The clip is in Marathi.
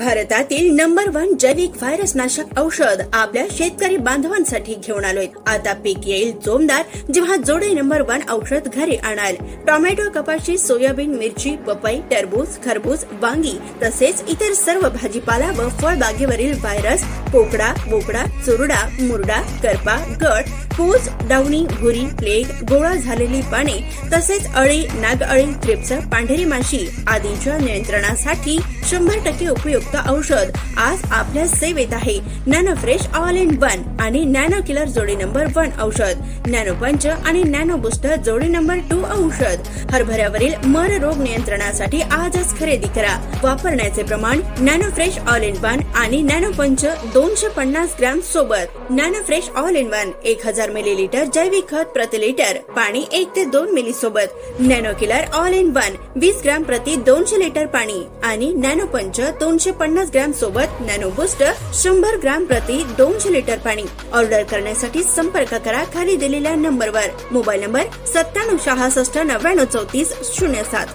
भारतातील नंबर वन जैविक व्हायरस नाशक औषध आपल्या शेतकरी बांधवांसाठी घेऊन आलोय. आता पीक येईल जोमदार जेव्हा जोडे नंबर वन औषध घरी आणाल. टोमॅटो कपाशी सोयाबीन मिरची पपई टरबूज खरबूज वांगी तसेच इतर सर्व भाजीपाला व फळबागेवरील व्हायरस पोकडा बोकडा चुरडा मुरडा करपा गट पूज डावणी भुरी प्लेग गोळा झालेली पाने तसेच अळी नागअळी त्रिप्स पांढरी माशी आदींच्या नियंत्रणासाठी शंभर टक्के उपयुक्त. औषध आज आपल्या सेवेत आहे. Nano fresh all in one आणि नॅनो किलर जोडी नंबर वन औषध नॅनो पंच आणि नॅनो बुस्टर जोडी नंबर टू औषध. हरभऱ्यावरील मर रोग नियंत्रणासाठी आजच खरेदी करा. वापरण्याचे प्रमाण nano fresh all in one आणि नॅनो पंच दोनशे पन्नास ग्रॅम सोबत. Nano fresh all in one एक हजार मिलीलिटर जैविक खत प्रति लिटर पाणी एक ते दोन मिली सोबत. Nano killer all in one वीस ग्रॅम प्रति दोनशे लिटर पाणी आणि नॅनो पंच दोनशे पन्नास ग्रॅम सोबत नॅनो बुस्टर शंभर ग्रॅम प्रति दोनशे लिटर पाणी. ऑर्डर करण्यासाठी संपर्क करा खाली दिलेल्या नंबरवर. मोबाईल नंबर सत्त्याण्णव सहासष्ट नव्याण्णव चौतीस शून्य सात.